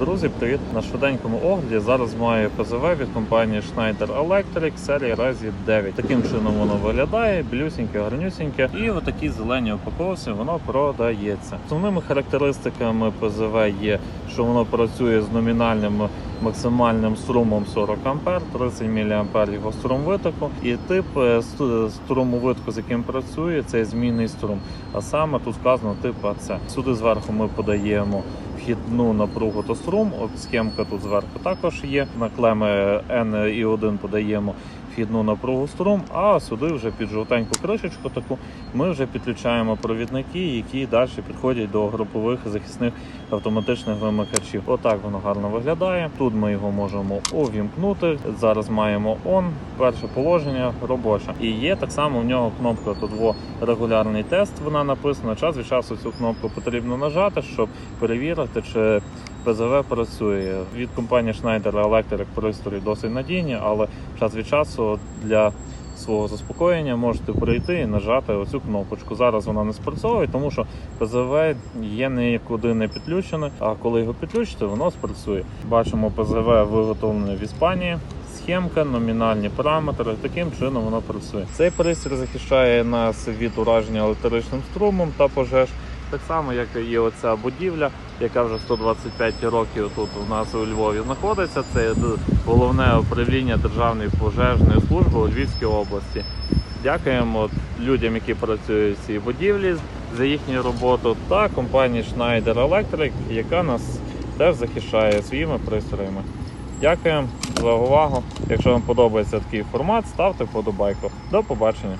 Друзі, привіт! На швиденькому огляді зараз маю ПЗВ від компанії Schneider Electric серії Rezi 9. Таким чином воно виглядає, білюсіньке, гарнюсіньке, і в такій зеленій упаковці воно продається. Основними характеристиками ПЗВ є, що воно працює з номінальним максимальним струмом 40 А, 30 мА його струм витоку, і тип е, струму витоку, з яким працює, це змінний струм. А саме тут сказано тип АЦ. Сюди зверху ми подаємо вхідну напругу та струм. От схемка тут зверху також є. На клеми N і 1 подаємо вхідну напругу струм, а сюди вже під жовтеньку кришечку таку ми вже підключаємо провідники, які далі підходять до групових захисних автоматичних вимикачів. Отак воно гарно виглядає. Тут ми його можемо увімкнути. Зараз маємо on, перше положення робоче. І є так само в нього кнопка тут регулярний тест. Вона написана. Час від часу цю кнопку потрібно нажати, щоб перевірити, чи ПЗВ працює. Від компанії Schneider Electric пристрої досить надійні, але час від часу для свого заспокоєння можете прийти і нажати оцю кнопочку. Зараз вона не спрацьовує, тому що ПЗВ є нікуди не підключене. А коли його підключите, воно спрацює. Бачимо, ПЗВ виготовлене в Іспанії. Схемка, номінальні параметри, таким чином воно працює. Цей пристрій захищає нас від ураження електричним струмом та пожеж. Так само, як і оця будівля, яка вже 125 років тут у нас у Львові знаходиться. Це головне управління Державної пожежної служби у Львівській області. Дякуємо людям, які працюють в цій будівлі за їхню роботу, та компанії Schneider Electric, яка нас теж захищає своїми пристроями. Дякуємо за увагу. Якщо вам подобається такий формат, ставте вподобайку. До побачення.